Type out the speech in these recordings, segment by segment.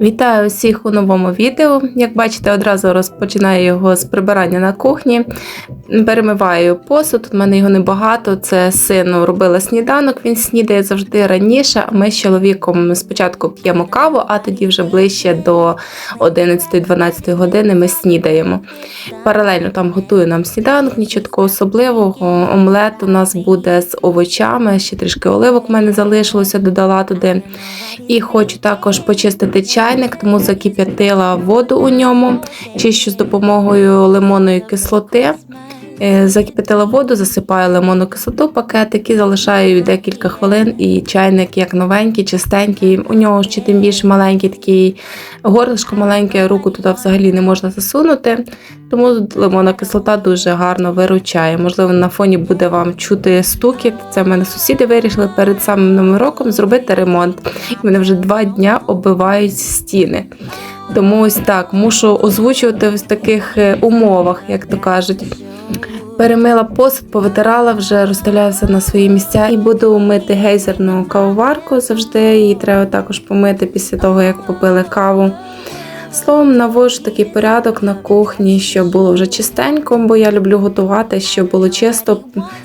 Вітаю усіх у новому відео. Як бачите, одразу розпочинаю його з прибирання на кухні. Перемиваю посуд, у мене його небагато. Це сину робила сніданок, він снідає завжди раніше. Ми з чоловіком спочатку п'ємо каву, а тоді вже ближче до 11-12 години ми снідаємо. Паралельно там готую нам сніданок, нічого такого особливого. Омлет у нас буде з овочами, ще трішки оливок в мене залишилося, додала туди. І хочу також почистити чайник, тому закип'ятила воду у ньому, чищу з допомогою лимонної кислоти. Е, Закип'ятила воду, засипаю лимонну кислоту, пакетик і залишаю декілька хвилин. І чайник як новенький, чистенький. У нього ще тим більше маленький такий горлишко маленьке, руку туди взагалі не можна засунути. Тому лимонна кислота дуже гарно виручає. Можливо, на фоні буде вам чути стукіт. Це в мене сусіди вирішили перед самим новим роком зробити ремонт. І мене вже два дня оббивають стіни. Тому ось так мушу озвучувати в таких е, умовах, як то кажуть. Перемила посуд, повитирала вже, розставляю все на свої місця і буду мити гейзерну кавоварку завжди. Її треба також помити після того, як попили каву. Словом, навожу такий порядок на кухні, щоб було вже чистенько, бо я люблю готувати, щоб було чисто.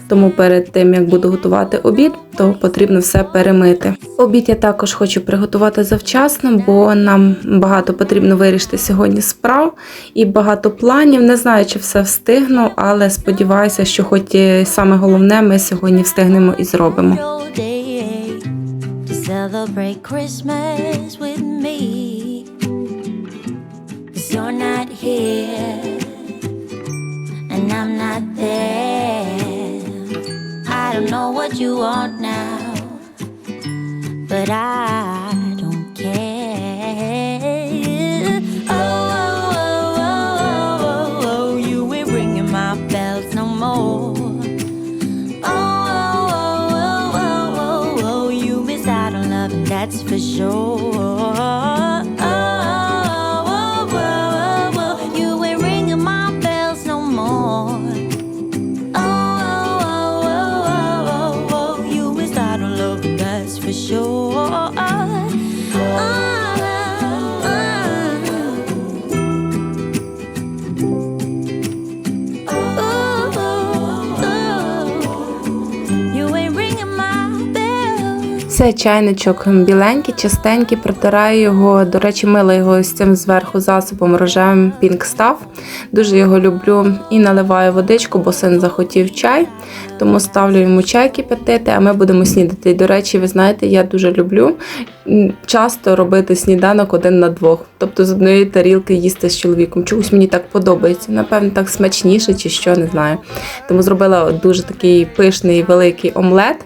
Тому перед тим як буду готувати обід, то потрібно все перемити. Обід я також хочу приготувати завчасно, бо нам багато потрібно вирішити сьогодні справ і багато планів. Не знаю, чи все встигну, але сподіваюся, що хоч і саме головне ми сьогодні встигнемо і зробимо. celebrate Christmas with me. Cause you're not here and I'm not there. I don't know what you want now, but I don't care. Це чайничок біленький, чистенький, протираю його. До речі, мила його з цим зверху засобом рожевим Pink Stuff. Дуже його люблю і наливаю водичку, бо син захотів чай. Тому ставлю йому чай кипятити, а ми будемо снідати. І, до речі, ви знаєте, я дуже люблю часто робити сніданок один на двох. Тобто з одної тарілки їсти з чоловіком. Чогось мені так подобається. Напевно, так смачніше чи що, не знаю. Тому зробила дуже такий пишний великий омлет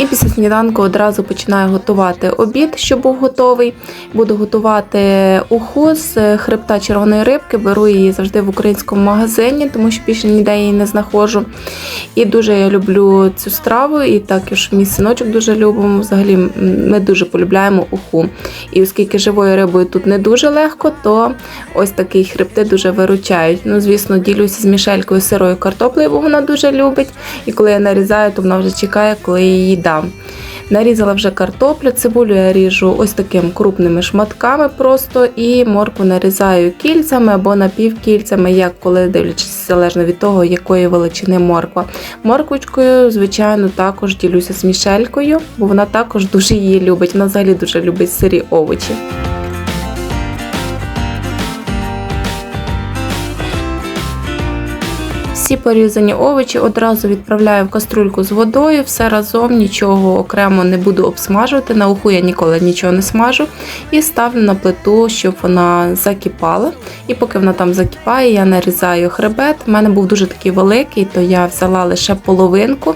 І після сніданку одразу починаю готувати обід, щоб був готовий. Буду готувати уху з хребта червоної рибки. Беру її завжди в українському магазині, тому що більше ніде її не знаходжу. І дуже я люблю цю страву, і також мій синочок дуже любимо. Взагалі ми дуже полюбляємо уху. І оскільки живою рибою тут не дуже легко, то ось такі хребти дуже виручають. Ну, звісно, ділюся з Мішелькою сирою картоплею, бо вона дуже любить. І коли я нарізаю, то вона вже чекає, коли я її дам. Нарізала вже картоплю, цибулю я ріжу ось такими крупними шматками просто і морку нарізаю кільцями або напівкільцями, як коли дивлячись залежно від того, якої величини морква. Морквочкою, звичайно, також ділюся з Мішелькою, бо вона також дуже її любить. Вона взагалі дуже любить сирі овочі. Всі порізані овочі одразу відправляю в каструльку з водою, все разом, нічого окремо не буду обсмажувати. На уху я ніколи нічого не смажу. І ставлю на плиту, щоб вона закипала. І поки вона там закипає, я нарізаю хребет. У мене був дуже такий великий, то я взяла лише половинку,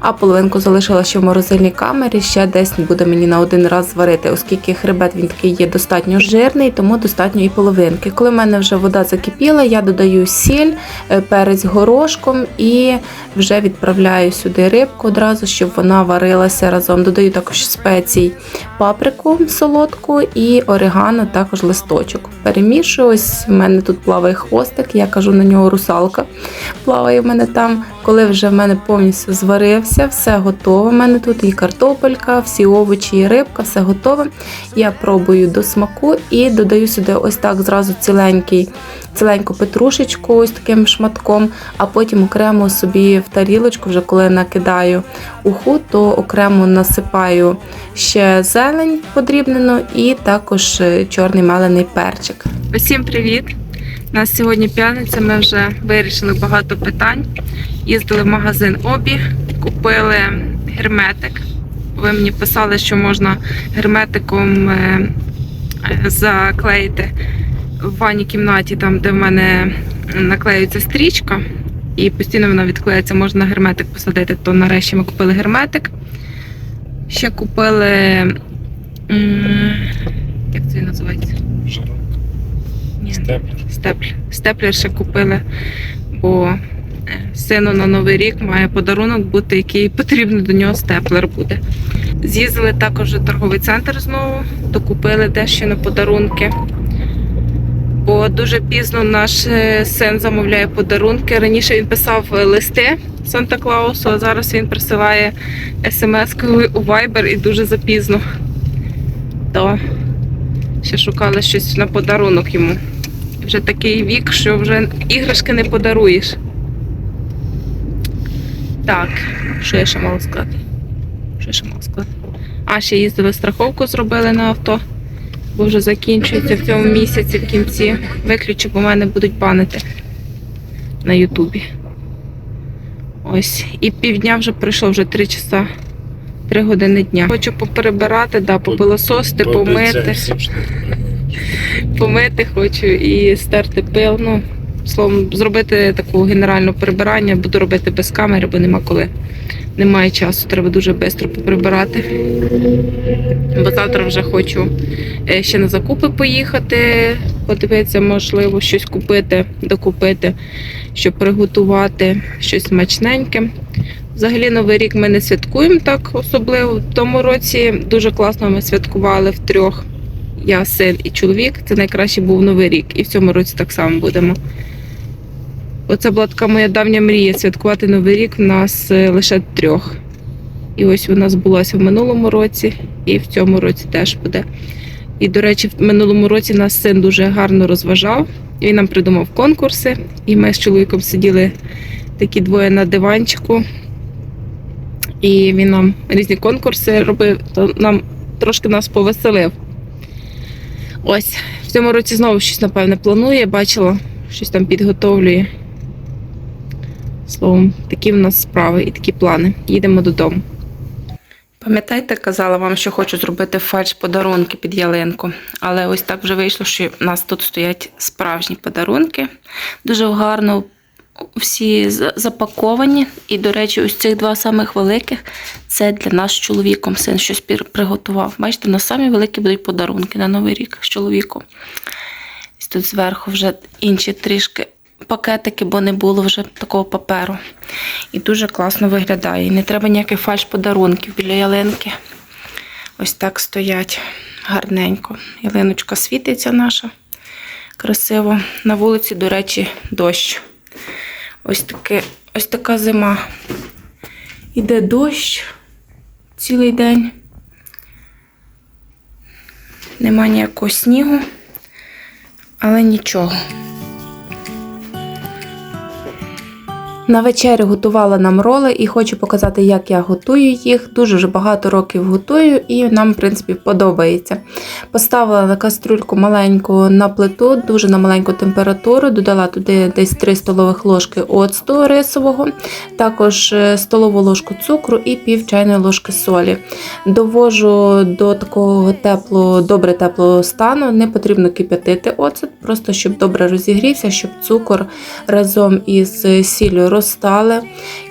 а половинку залишила ще в морозильній камері. Ще десь буде мені на один раз зварити, оскільки хребет він такий є достатньо жирний, тому достатньо і половинки. Коли в мене вже вода закипіла, я додаю сіль, е, перець горох горошком і вже відправляю сюди рибку одразу, щоб вона варилася разом. Додаю також спецій паприку солодку і орегано, також листочок. Перемішую. Ось в мене тут плаває хвостик, я кажу на нього русалка. Плаває в мене там. Коли вже в мене повністю зварився, все готове. У мене тут і картопелька, всі овочі, і рибка, все готове. Я пробую до смаку і додаю сюди ось так зразу ціленький, ціленьку петрушечку, ось таким шматком, а потім окремо собі в тарілочку, вже коли накидаю уху, то окремо насипаю ще зелень подрібнену і також е, чорний мелений перчик. Усім привіт! У нас сьогодні п'ятниця, ми вже вирішили багато питань. Їздили в магазин Обі, купили герметик. Ви мені писали, що можна герметиком е, е, заклеїти в ванній кімнаті, там, де в мене наклеюється стрічка, і постійно вона відклеїться, можна герметик посадити. То нарешті ми купили герметик. Ще купили. Як це називається? Ні, Степлер. Степлер. Степлер ще купили, бо е, сину на Новий рік має подарунок бути, який потрібно до нього степлер буде. З'їздили також у торговий центр знову, докупили дещо на подарунки. Бо дуже пізно наш е, син замовляє подарунки. Раніше він писав е, листи Санта Клаусу, а зараз він присилає смс-кою у Viber і дуже запізно. То ще шукали щось на подарунок йому. Вже такий вік, що вже іграшки не подаруєш. Так, що я ще мала сказати? Що я ще мала сказати? А, ще їздили страховку, зробили на авто, бо вже закінчується в цьому місяці в кінці. Виключу, бо мене будуть банити на Ютубі. Ось. І півдня вже пройшло, вже 3 часа, 3 години дня. Хочу поперебирати, да, попилососити, помити помити хочу і стерти пил. Ну, словом, зробити таку генеральну прибирання. Буду робити без камери, бо нема коли. Немає часу, треба дуже швидко поприбирати. Бо завтра вже хочу е, ще на закупи поїхати, подивитися, можливо, щось купити, докупити, щоб приготувати щось смачненьке. Взагалі, Новий рік ми не святкуємо так особливо. В тому році дуже класно ми святкували в трьох я, син і чоловік. Це найкращий був новий рік. І в цьому році так само будемо. Оце була така моя давня мрія святкувати новий рік в нас е, лише трьох. І ось вона збулася в минулому році, і в цьому році теж буде. І, до речі, в минулому році нас син дуже гарно розважав. Він нам придумав конкурси, і ми з чоловіком сиділи такі двоє на диванчику. І він нам різні конкурси робив, то нам трошки нас повеселив. Ось, в цьому році знову щось, напевне, планує, бачила, щось там підготовлює. Словом, такі в нас справи і такі плани. Їдемо додому. Пам'ятаєте, казала вам, що хочу зробити фальш подарунки під ялинку. Але ось так вже вийшло, що в нас тут стоять справжні подарунки. Дуже гарно всі запаковані. І, до речі, ось цих два самих великих це для нас з чоловіком. Син щось приготував. Бачите, на самі великі будуть подарунки на Новий рік з чоловіком. Тут зверху вже інші трішки пакетики, бо не було вже такого паперу. І дуже класно виглядає. І не треба ніяких фальш-подарунків біля ялинки. Ось так стоять гарненько. Ялиночка світиться наша. Красиво. На вулиці, до речі, дощ. Ось, таке, ось така зима. Іде дощ цілий день. Нема ніякого снігу, але нічого. На вечерю готувала нам роли і хочу показати, як я готую їх. Дуже вже багато років готую, і нам, в принципі, подобається. Поставила на кастрюльку маленьку на плиту, дуже на маленьку температуру, додала туди десь 3 столових ложки оцту рисового, також е, столову ложку цукру і пів чайної ложки солі. Довожу до такого теплого, добре теплого стану. Не потрібно кип'ятити оцет, просто щоб добре розігрівся, щоб цукор разом із сіллю розстали.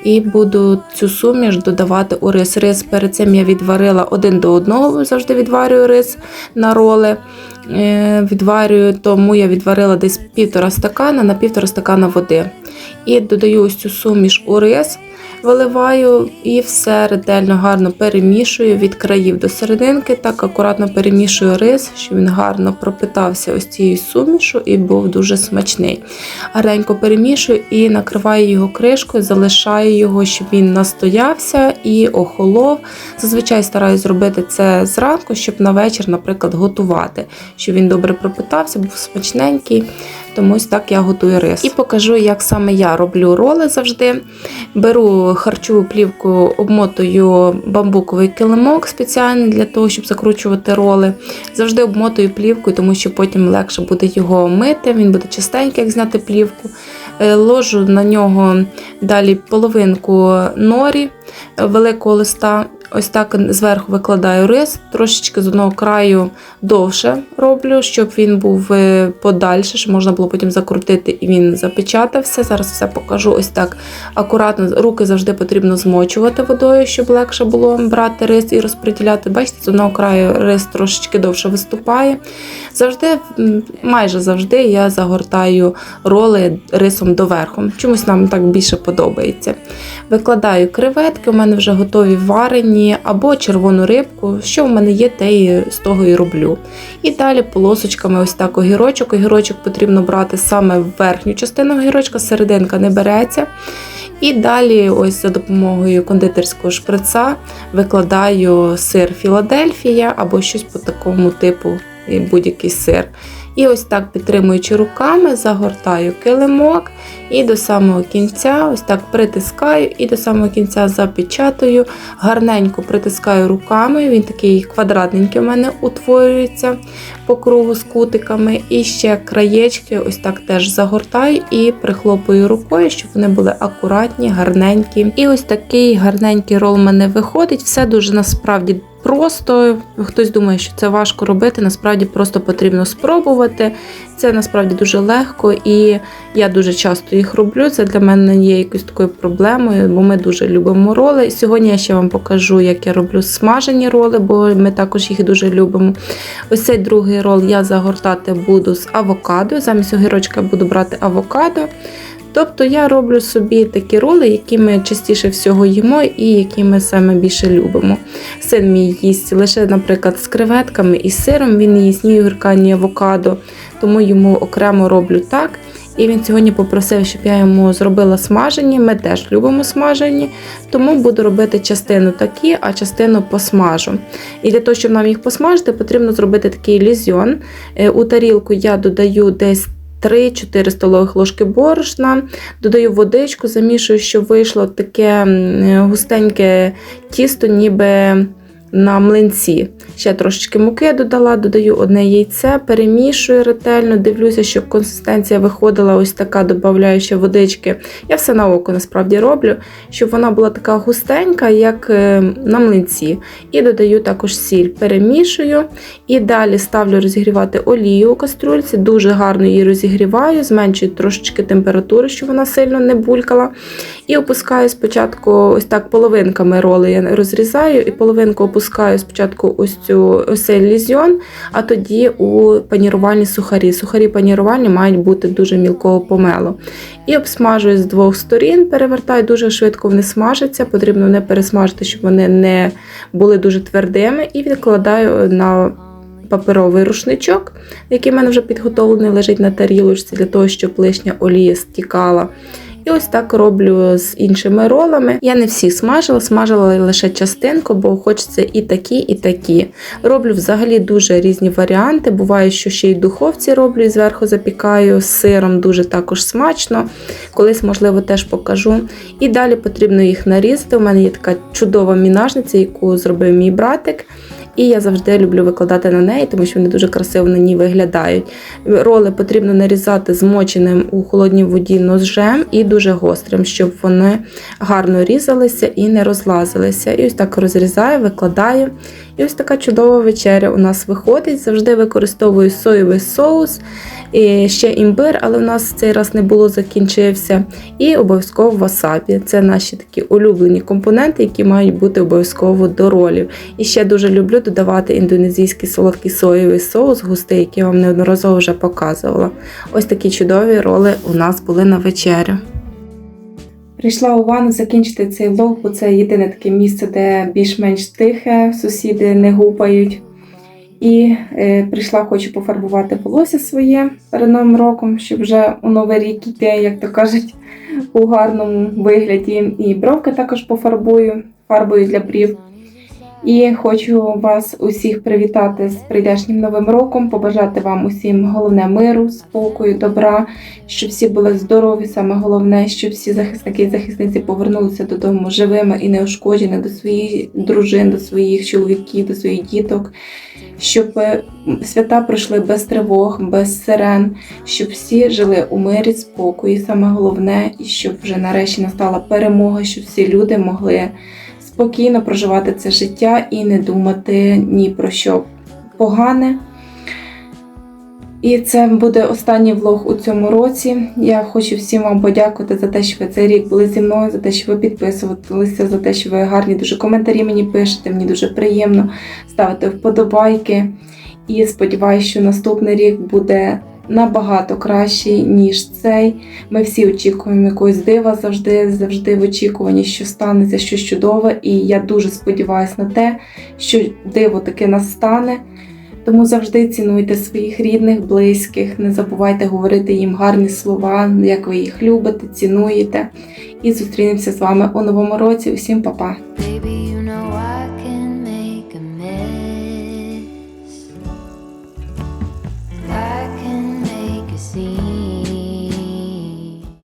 І буду цю суміш додавати у рис. Рис перед цим я відварила один до одного, завжди відварюю рис на роли. Е, Відварюю, тому я відварила десь півтора стакана на півтора стакана води. І додаю ось цю суміш у рис, виливаю і все ретельно гарно перемішую від країв до серединки. Так акуратно перемішую рис, щоб він гарно пропитався ось цією сумішу і був дуже смачний. Гарненько перемішую і накриваю його кришкою, залишаю його, щоб він настоявся і охолов. Зазвичай стараюсь зробити це зранку, щоб на вечір, наприклад, готувати, щоб він добре пропитався, був смачненький. Тому ось так я готую рис. І покажу, як саме я роблю роли завжди. Беру харчову плівку, обмотую бамбуковий килимок спеціальний для того, щоб закручувати роли. Завжди обмотую плівкою, тому що потім легше буде його мити, він буде чистенький, як зняти плівку. Е, Ложу на нього далі половинку норі великого листа. Ось так зверху викладаю рис, трошечки з одного краю довше роблю, щоб він був е, подальше, щоб можна було потім закрутити і він запечатався. Зараз все покажу ось так акуратно. Руки завжди потрібно змочувати водою, щоб легше було брати рис і розподіляти. Бачите, з одного краю рис трошечки довше виступає. Завжди, майже завжди, я загортаю роли рисом доверху. Чомусь нам так більше подобається. Викладаю креветки, у мене вже готові варені, або червону рибку. Що в мене є, те і з того і роблю. І далі полосочками ось так огірочок. Огірочок потрібно брати саме в верхню частину огірочка, серединка не береться. І далі, ось за допомогою кондитерського шприца, викладаю сир Філадельфія або щось по такому типу, будь-який сир. І ось так, підтримуючи руками, загортаю килимок і до самого кінця, ось так притискаю, і до самого кінця запечатаю, гарненько притискаю руками. Він такий квадратненький у мене утворюється по кругу з кутиками. І ще краєчки, ось так теж загортаю і прихлопую рукою, щоб вони були акуратні, гарненькі. І ось такий гарненький рол у мене виходить. Все дуже насправді. Просто хтось думає, що це важко робити. Насправді просто потрібно спробувати. Це насправді дуже легко, і я дуже часто їх роблю. Це для мене є якоюсь такою проблемою, бо ми дуже любимо роли. Сьогодні я ще вам покажу, як я роблю смажені роли, бо ми також їх дуже любимо. Ось цей другий рол я загортати буду з авокадо. Замість огірочка буду брати авокадо. Тобто я роблю собі такі роли, які ми частіше всього їмо і які ми саме більше любимо. Син мій їсть лише, наприклад, з креветками і сиром, він їсть ні огірка, ні авокадо, тому йому окремо роблю так. І він сьогодні попросив, щоб я йому зробила смажені. Ми теж любимо смажені, тому буду робити частину такі, а частину посмажу. І для того, щоб нам їх посмажити, потрібно зробити такий лізьйон. Е, У тарілку я додаю десь 3-4 столових ложки борошна, додаю водичку, замішую, щоб вийшло таке густеньке тісто, ніби на млинці. Ще трошечки муки додала, додаю одне яйце, перемішую ретельно, дивлюся, щоб консистенція виходила ось така, додаю ще водички. Я все на око насправді роблю, щоб вона була така густенька, як е, на млинці. І додаю також сіль, перемішую. І далі ставлю розігрівати олію у кастрюльці, дуже гарно її розігріваю, зменшую трошечки температуру, щоб вона сильно не булькала. І опускаю спочатку ось так половинками роли я розрізаю, і половинку опускаю спочатку ось ось цей лізьйон, а тоді у панірувальні сухарі. Сухарі панірувальні мають бути дуже мілкого помелу. І обсмажую з двох сторін, перевертаю дуже швидко, вони смажаться, потрібно не пересмажити, щоб вони не були дуже твердими, і відкладаю на паперовий рушничок, який в мене вже підготовлений, лежить на тарілочці для того, щоб лишня олія стікала. І ось так роблю з іншими ролами. Я не всі смажила, смажила лише частинку, бо хочеться і такі, і такі. Роблю взагалі дуже різні варіанти. Буває, що ще й духовці роблю і зверху запікаю з сиром, дуже також смачно. Колись, можливо, теж покажу. І далі потрібно їх нарізати. У мене є така чудова мінажниця, яку зробив мій братик. І я завжди люблю викладати на неї, тому що вони дуже красиво на ній виглядають. Роли потрібно нарізати змоченим у холодній воді ножем і дуже гострим, щоб вони гарно різалися і не розлазилися. І ось так розрізаю, викладаю. І ось така чудова вечеря у нас виходить. Завжди використовую соєвий соус, і ще імбир, але у нас цей раз не було, закінчився. І обов'язково васабі. Це наші такі улюблені компоненти, які мають бути обов'язково до ролів. І ще дуже люблю додавати індонезійський солодкий соєвий соус, густий, який я вам неодноразово вже показувала. Ось такі чудові роли у нас були на вечерю. Прийшла у ванну закінчити цей влог, бо це єдине таке місце, де більш-менш тихе, сусіди не гупають. І е, прийшла, хочу пофарбувати волосся своє перед новим роком, щоб вже у новий рік йти, як то кажуть, у гарному вигляді. І бровки також пофарбую фарбою для брів. І хочу вас усіх привітати з прийдешнім новим роком, побажати вам усім головне миру, спокою, добра, щоб всі були здорові, саме головне, щоб всі захисники і захисниці повернулися додому живими і неушкоджені до своїх дружин, до своїх чоловіків, до своїх діток, щоб е, свята пройшли без тривог, без сирен, щоб всі жили у мирі, спокої, саме головне, і щоб вже нарешті настала перемога, щоб всі люди могли спокійно проживати це життя і не думати ні про що погане. І це буде останній влог у цьому році. Я хочу всім вам подякувати за те, що ви цей рік були зі мною, за те, що ви підписувалися, за те, що ви гарні дуже коментарі мені пишете. Мені дуже приємно ставити вподобайки. І сподіваюся, що наступний рік буде набагато кращий, ніж цей. Ми всі очікуємо якогось дива завжди, завжди в очікуванні, що станеться щось чудове. І я дуже сподіваюся на те, що диво таки настане. Тому завжди цінуйте своїх рідних, близьких, не забувайте говорити їм гарні слова, як ви їх любите, цінуєте. І зустрінемося з вами у новому році. Усім па-па!